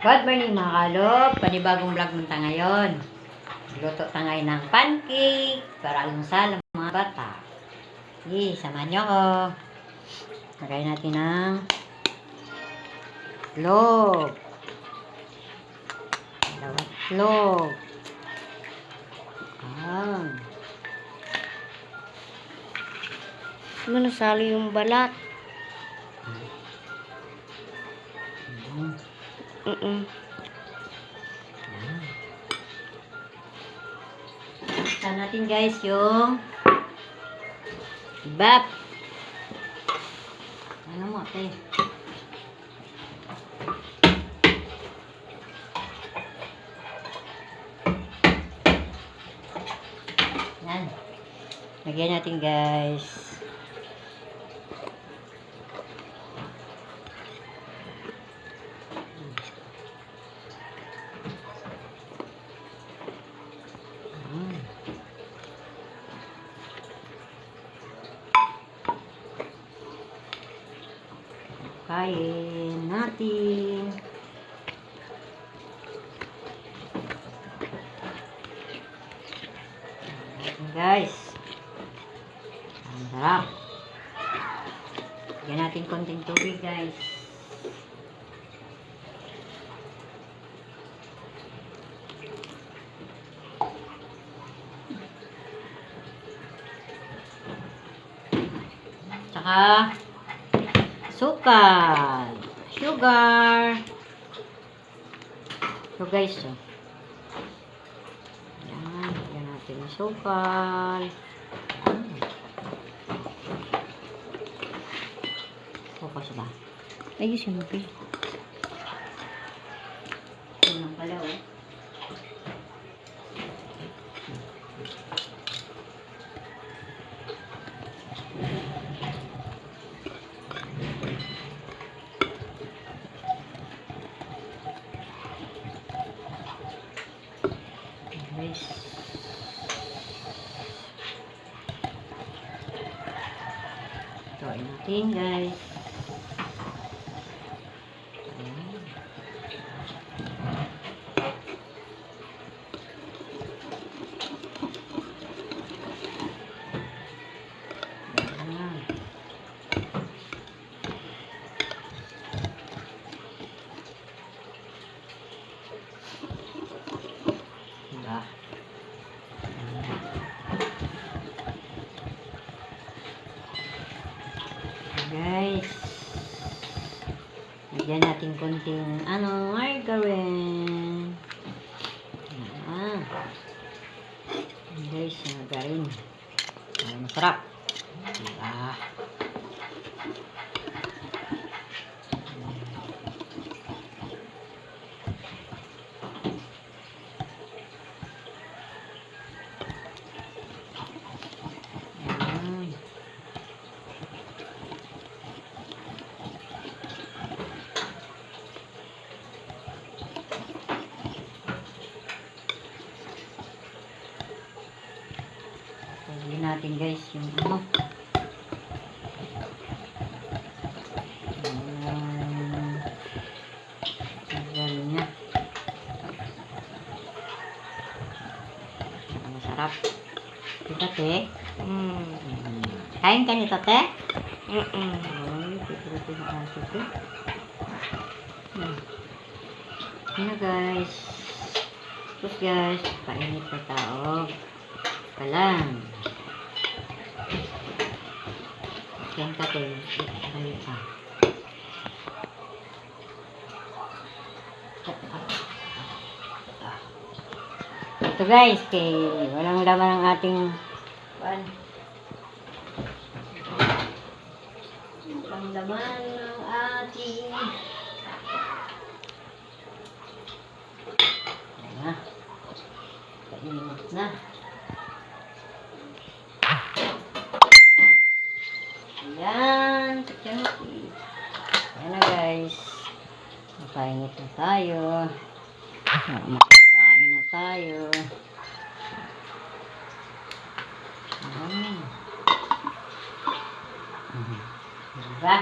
Good morning mga kalop. Panibagong vlog ng tayo ngayon. Luto tayo ngayon ng pancake para almusal ang mga bata. Sige, samahan niyo ako. Lagay natin ng itlog. Dalawang itlog. Ah. Ano nasali yung balat? Mm. Mm-mm. Saan natin guys yung bap. Ano mo, te? Yan. Lagyan natin guys. Konting tubig guys. Tsaka sukal. Sugar. So guys, oh. Yan, lagyan natin yung sukal. Focus ba? Ayos yung mabi. Yun lang pala, oh. Guys. Tuwain natin, guys. Ayan. Ayan. Diba? Guys. Lagyan natin konting ano, margarine. Ayan. Guys, margarine. Ay, masarap. Diba? Ayan. Sabihin natin guys yung ano. Ang. Ang Masarap. Diba te? Mm. Mm. Kain ka nito te? Mm-mm. Ay, pipilitin ng aso ko. Hmm. Ano guys? Tapos guys, painit na tao. Pa Yan ka te. Ano pa? Ito guys, kay walang laman ang ating pan. Walang laman ng ating Ayan na. Kainit na. Ayan. Chunky. Ayan na guys. Makainit na tayo. Makakain na tayo. Ayan. Diba?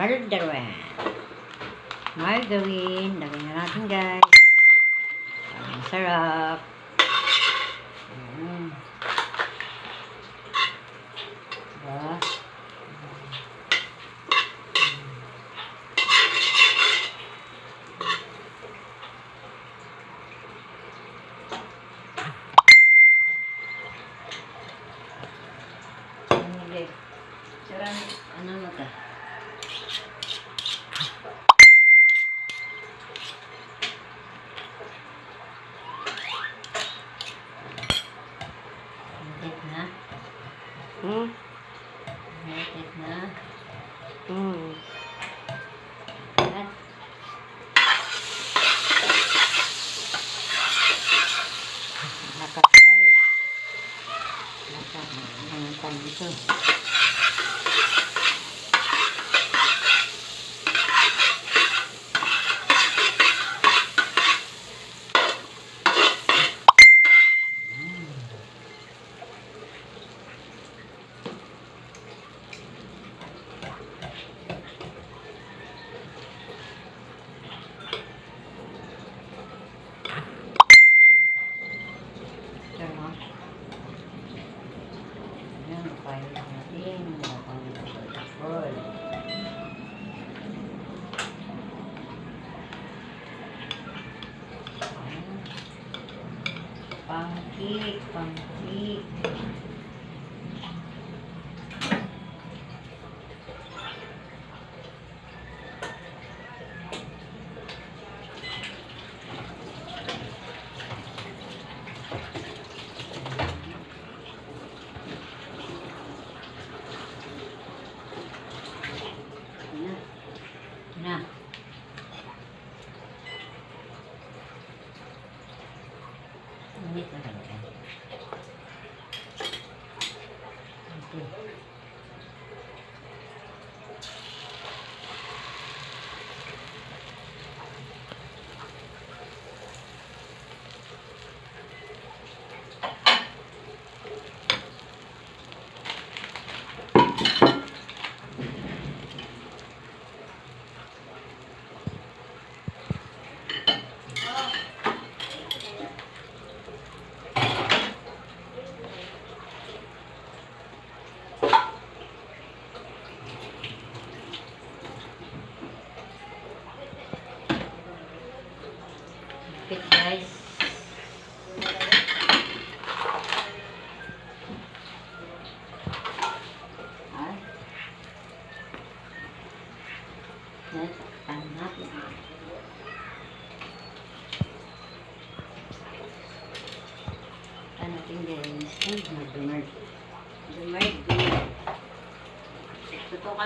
margarine. Margarine. Lagyan na natin guys. Ang sarap. Mm. Diba? Ano na ta?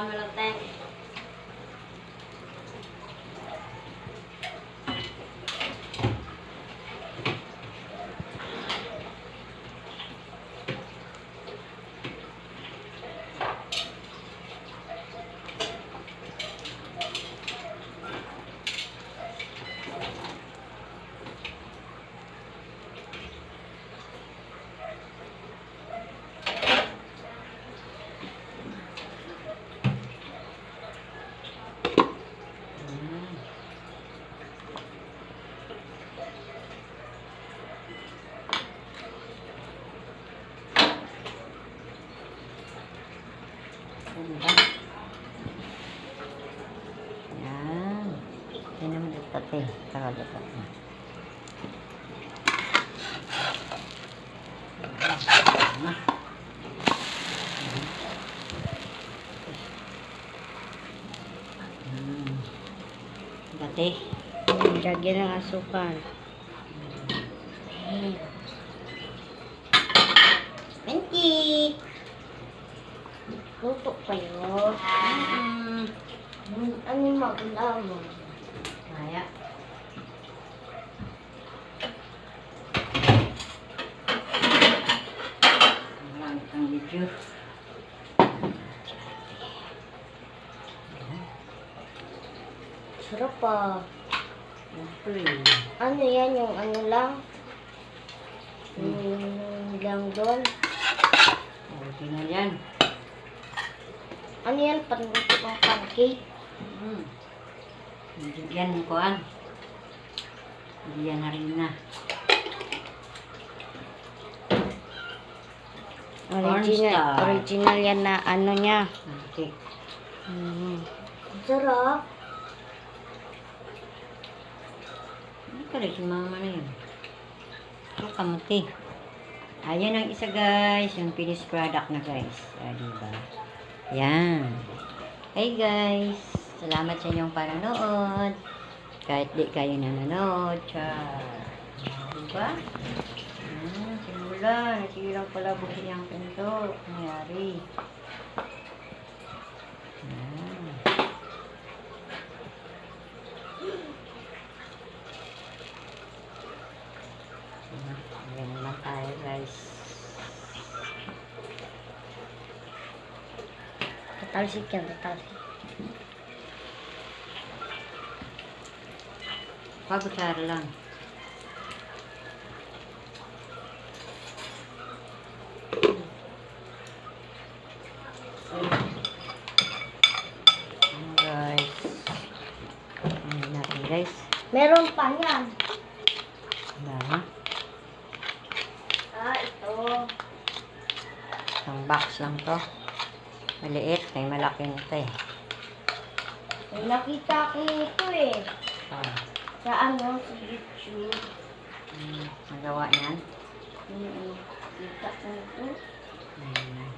I'm gonna thank mahalaga. Dati. Lagyan ng asukan. asukal. Minty! Luto kayo. Mm. Ano yung magulaman? pa. Ano yan? Yung ano lang? Yung hmm. lang doon? Original yan. Ano yan? Pangutok ng pancake? Hmm. Bigyan mo ko an. Bigyan na rin na. Original, original yan na ano niya. Okay. Mm. Mm-hmm. Sarap. Ano ka rin si mama na yun? Ito kamuti. Ayan ang isa guys. Yung finished product na guys. Ah, diba? Yan. Hey guys. Salamat sa inyong panonood. Kahit di kayo nanonood. Char. Diba? Hmm, simula. Nasilang pala bukin yung pinto. Nangyari. Yan. Ayan naman tayo guys. Tatalsik yan, tatalsik. Pagutsara lang. Ayan, guys. Ayan natin guys. Meron pa yan. Wala. Ah, ito. Isang box lang to. Maliit. May malaki nito eh. May nakita ko nito eh. Ah, Sa ano, sa YouTube. mm, nagawa niyan. Mm, Kita ko nito. Mm,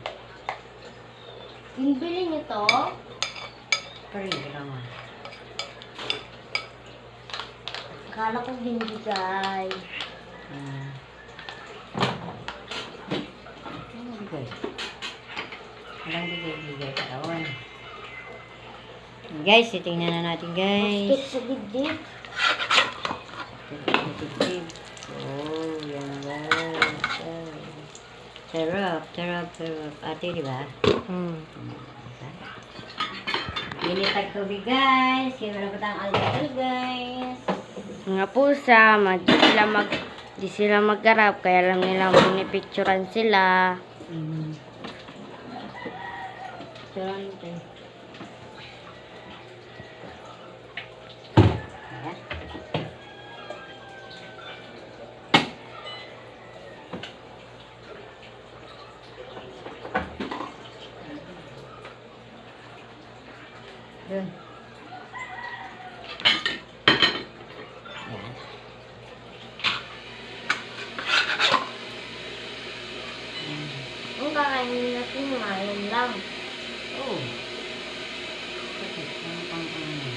Binbili niyo to? free ah. Akala ko binibigay. Mm. Ano bigay? Walang bigay-bigay doon. Guys, titingnan na natin guys. Basket sa dibdib. Oh, yan guys. Oh. Sarap, sarap, sarap. Ate, di ba? Hmm. Init ang tubig guys. Wala pa tayong alcohol guys. Mga pusa, mag, di sila mag di sila magkarap, kaya lang nila pinipicturan sila. Mm. Sarap ito. Ayan. Mm. Ang natin ngayon lang. Oh. Ano pang ano?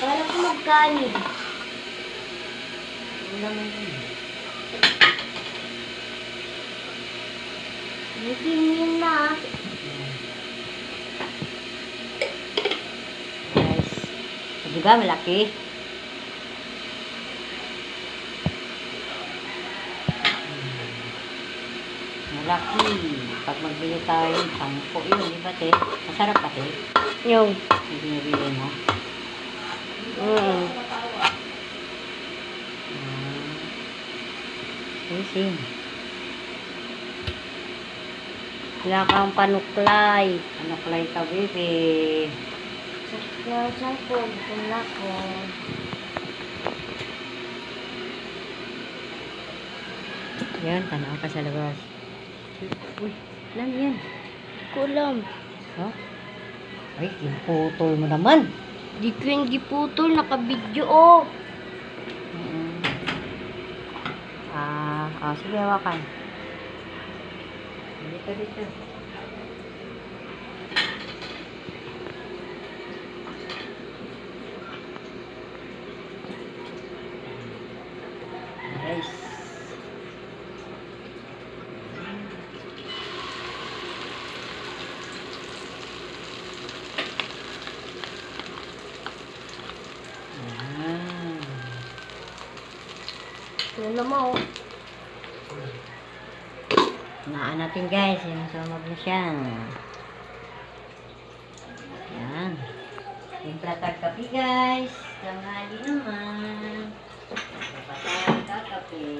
Para ko magkanin. Ang laman yun. Nagingin na. Guys. O, di ba malaki? Malaki. Pag magbili tayo, sampo yun, di ba te? Masarap pa te? Yung. Yung binibili mo. Mm. Hmm. Sing. Wala kang panuklay. Kulay ka, baby? Sa cellphone ko na ko. Yan, tanaw ka sa labas. Uy, lang yan. Kulam. Ha? Ay, yung putol mo naman. Di ko yung giputol, nakabidyo oh. Mm. Ah, oh, sige, hawakan. Dito, dito. Guys. Yan. Ano mo? Naan natin guys, yung sumag na siya. Yan. Yung platag kape guys. Tanghali naman. Platag kakape.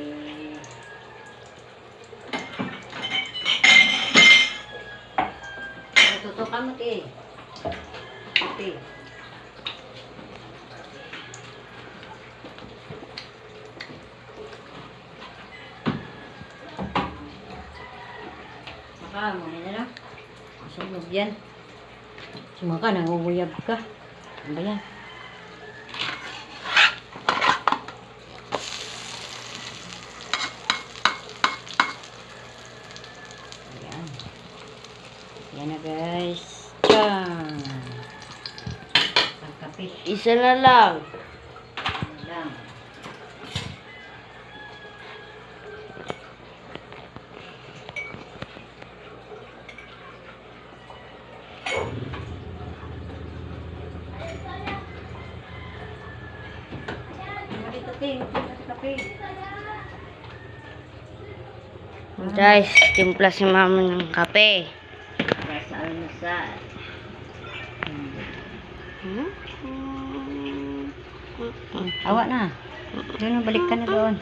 Ka mo, te. Te. Maka, mo na lang. Sunog yan. Sumaka, nangunguyab ka. Ano ba yan? Ayan. Yan na guys. Pagkape. Isa na lang. Yan lang. Dito, Ting. Kape. Guys, timpla si mama ng kape. Para sa almusal. Hmm? Awa na. Doon, balik ka na doon.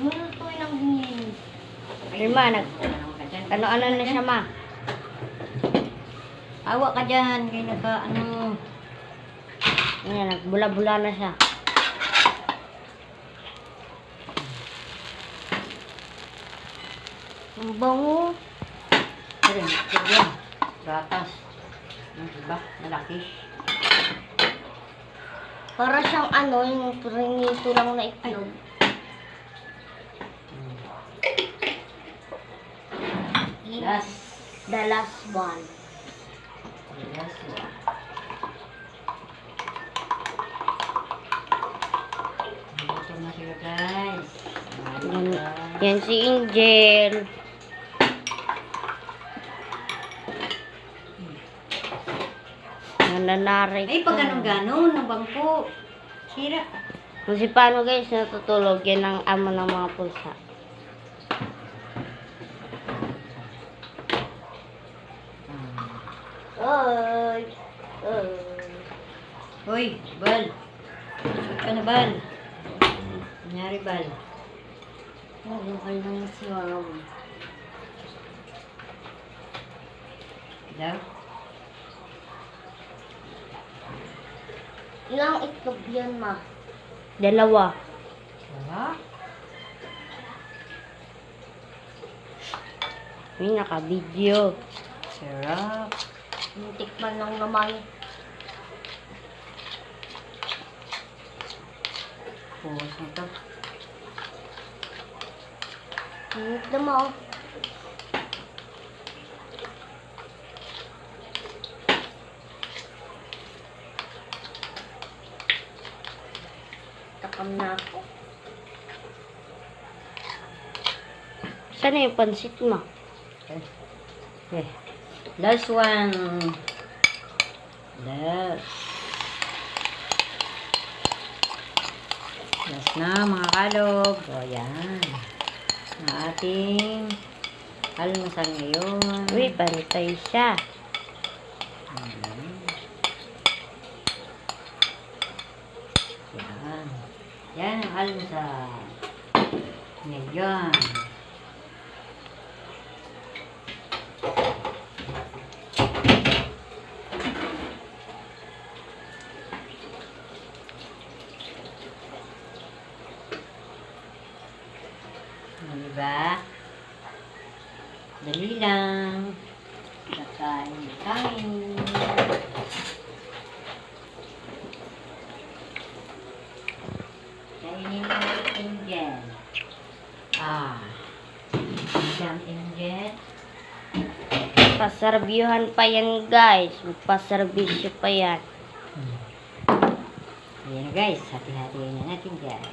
Mulutuin ang hingin. Irma, nag, ano-ano na siya ma? Awa ka dyan. Kaya naka, ano. Ayan, nagbula-bula na siya. Ang bango. Pero, ito yan. Gatas. Ano diba? Malaki. Para siyang ano, yung prinito lang na itlog. Last. The last one. Last one. Ito na siya guys. Yan, yan si Angel. Nananaray Ay, pag ganun ganon, ng bangko. Sira. Kung si paano guys, natutulog, yan ang amo ng mga pulsa. Hoy, Bal. Shoot ka na, Bal. Nangyari, Bal. Ano ka lang si mama? Daw? Ilang itlog yan, ma? Dalawa. Wala. May naka-video. Sarap. Tikman lang naman. Puwas mo to. Init na mo. Takam na ako. Saan na yung pansit mo? Okay. Last one. Last. Last na mga kalog. O yan. Ang ating almusal ngayon. Uy, pantay siya. Yan. Yan ang almusal. Ngayon. O, diba? Dali lang. Kakain kain. Kainin mo yung angel. Ah. Isang angel. Pasarbyuhan pa yan, guys. Pasarbisyo pa yan. Ayan na guys. Hati-hatiin na natin guys.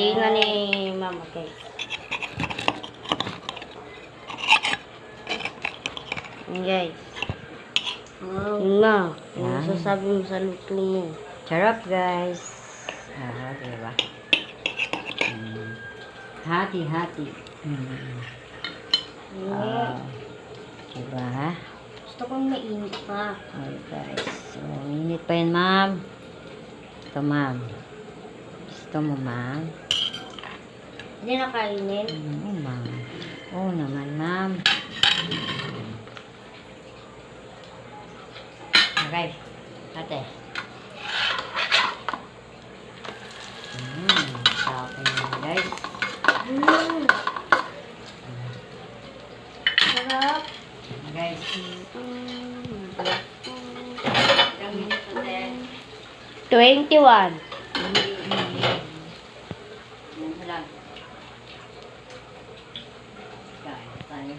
Tingnan ni mama, guys. Guys. Yun na. Yung masasabi mo sa luto mo. Sarap, guys. Ah, diba? Mm. Hati, hati. Mm. Ah, diba? Gusto kong mainit pa. Ay, guys. So, minute pa yun, ma'am. Ito, ma'am. Gusto mo, ma'am? Hindi na kainin. Oo, ma'am. Oo naman, ma'am. Okay. Ate. Mm, sa akin yun, guys. Mm. Sarap. Guys. Ilang minutes ate? 21. Yan na lang. Guys, tayo.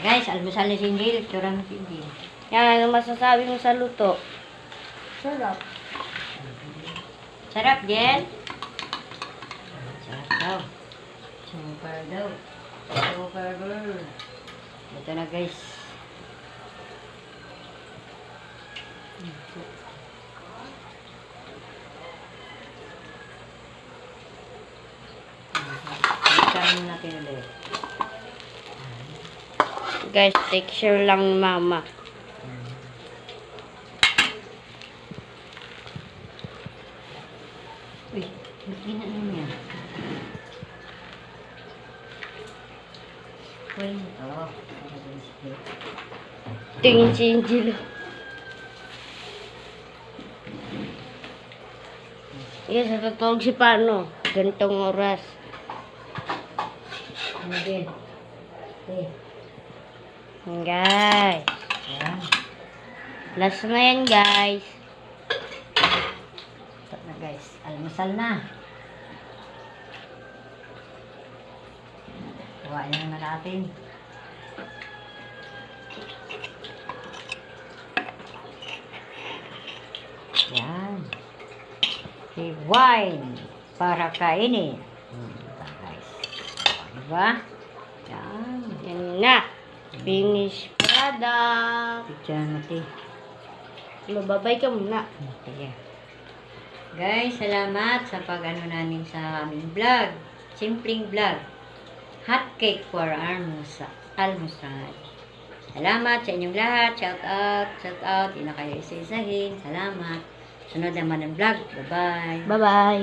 Guys, almusal ni Sinjil. Tura mo Sinjil. Yan, ano masasabi mo sa luto? Sarap. Sarap, Jen? Sarap daw. Super daw. Super girl. Ito na, guys. Pagkain natin ulit. Guys, texture lang mama. Uy, ba't ginano niya? Kwento. Para dun sa plate. Tingin si Angelo. Yes, natutulog si Pano. Ganitong oras. Ano din? Eh, Yan, Guys. yan. Last na yan, guys. Ito na guys, almusal na. Kuhain na natin. Yan. Si wine para kainin. Hmm, ito guys. Diba? Yan. Yan na. Finish product. Picture natin. Mababay ka muna. Sige. Guys, salamat sa pag-ano namin sa aming vlog. Simpleng vlog. Hot cake for almusa, almusal. Salamat sa inyong lahat. Shout out, shout out. Hindi na kayo isa-isahin. Salamat. Sunod naman ang vlog. Bye-bye. Bye-bye.